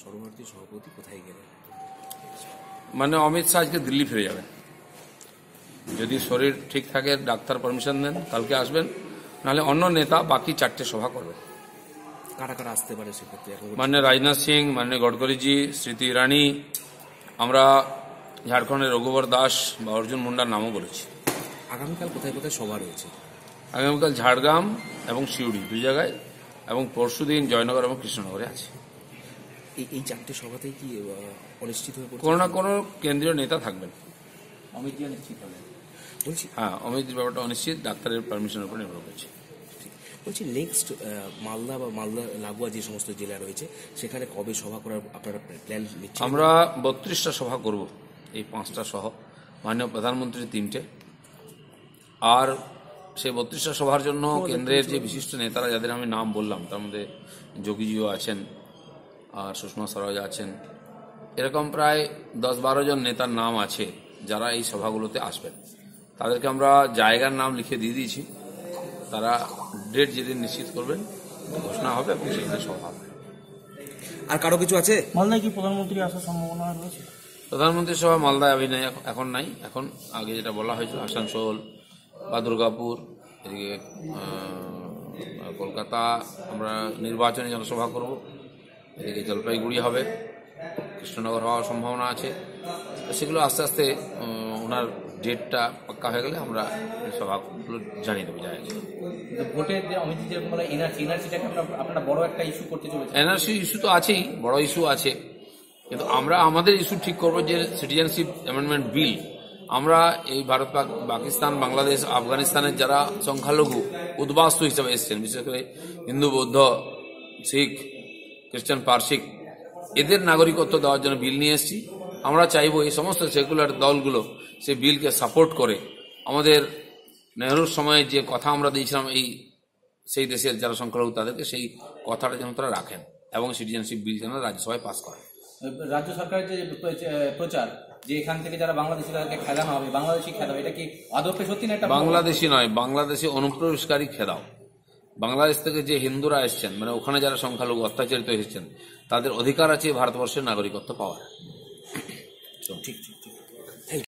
সর্বভারতীয় সভাপতি কোথায় গেলেন? মানে অমিত শাহ আজকে দিল্লি ফিরে যাবেন। যদি শরীর ঠিক থাকে ডাক্তার পারমিশন দেন কালকে আসবেন। নাহলে অন্য নেতা বাকি চারটে সভা করবে। কারা কারা আসতে পারে সেক্ষেত্রে? মাননীয় রাজনাথ সিং মাননীয় গডকরিজি স্মৃতি ইরানি আমরা ঝাড়খণ্ডের রঘুবর দাস বা অর্জুন মুন্ডার নামও বলেছি। আগামীকাল কোথায় কোথায় সভা রয়েছে? আগামীকাল ঝাড়গ্রাম এবং সিউড়ি দুই জায়গায় এবং পরশুদিন জয়নগর এবং কৃষ্ণনগরে আছে। এই চারটে সভাতেই কি অনিশ্চিত হয়ে পড়ছে? কোনো না কোনো কেন্দ্রীয় নেতা থাকবেন। অমিত নিশ্চিত হলেন বলছি হ্যাঁ অমিত ব্যাপারটা অনিশ্চিত ডাক্তারের পারমিশনের উপর নির্ভর করছে। বলছি নেক্সট মালদা বা মালদা লাগোয়া যে সমস্ত জেলা রয়েছে সেখানে কবে সভা করার আপনারা প্ল্যান নিচ্ছেন? আমরা বত্রিশটা সভা করব এই পাঁচটা সহ। মাননীয় প্রধানমন্ত্রী তিনটে। আর সেই বত্রিশটা সভার জন্য কেন্দ্রের যে বিশিষ্ট নেতারা যাদের আমি নাম বললাম তার মধ্যে যোগীজিও আছেন আর সুষমা স্বরাজ আছেন। এরকম প্রায় দশ বারো জন নেতার নাম আছে যারা এই সভাগুলোতে আসবেন। তাদেরকে আমরা জায়গার নাম লিখে দিয়ে দিয়েছি। তারা ডেট যেদিন নিশ্চিত করবেন ঘোষণা হবে আপনি সেখানে সভা হবে। আর কারও কিছু আছে? মালদায় কি প্রধানমন্ত্রী আসার সম্ভাবনা রয়েছে? প্রধানমন্ত্রী সভা মালদায় অভিনয় এখন- এখন নাই। এখন আগে যেটা বলা হয়েছিল আসানসোল বা দুর্গাপুর এদিকে কলকাতা আমরা নির্বাচনী জনসভা করব। এদিকে জলপাইগুড়ি হবে কৃষ্ণনগর হওয়ার সম্ভাবনা আছে। তো সেগুলো আস্তে আস্তে ওনার ডেটটা পাক্কা হয়ে গেলে আমরা সভাগুলো জানিয়ে দেবো জায়গাগুলো ভোটের অমিত যেরকম বলে এনআরসি এনআরসিটাকে আপনারা বড় একটা ইস্যু করতে চলেছে এনআরসি ইস্যু তো আছেই বড় ইস্যু আছে। কিন্তু আমরা আমাদের ইস্যু ঠিক করব যে সিটিজেনশিপ অ্যামেন্ডমেন্ট বিল আমরা এই ভারত পাকিস্তান বাংলাদেশ আফগানিস্তানের যারা সংখ্যালঘু উদ্বাস্তু হিসেবে এসেছেন বিশেষ করে হিন্দু বৌদ্ধ শিখ খ্রিস্টান পার্সিক এদের নাগরিকত্ব দেওয়ার জন্য বিল নিয়ে এসেছি। আমরা চাইব এই সমস্ত সেকুলার দলগুলো সেই বিলকে সাপোর্ট করে আমাদের নেহরুর সময়ে যে কথা আমরা দিয়েছিলাম এই সেই দেশের যারা সংখ্যালঘু তাদেরকে সেই কথাটা যেন তারা রাখেন এবং সিটিজেনশিপ বিল যেন রাজ্যসভায় পাস করেন। রাজ্য সরকারের যে প্রচার যে এখান থেকে যারা বাংলাদেশি তাদেরকে খেলানো হবে বাংলাদেশি খেলানো এটা কি আদপে সত্যি না এটা বাংলাদেশি নয় বাংলাদেশি অনুপ্রবেশকারী খেদাও। বাংলাদেশ থেকে যে হিন্দুরা এসছেন মানে ওখানে যারা সংখ্যালঘু অত্যাচারিত এসেছেন তাদের অধিকার আছে ভারতবর্ষের নাগরিকত্ব পাওয়ার। ঠিক ঠিক।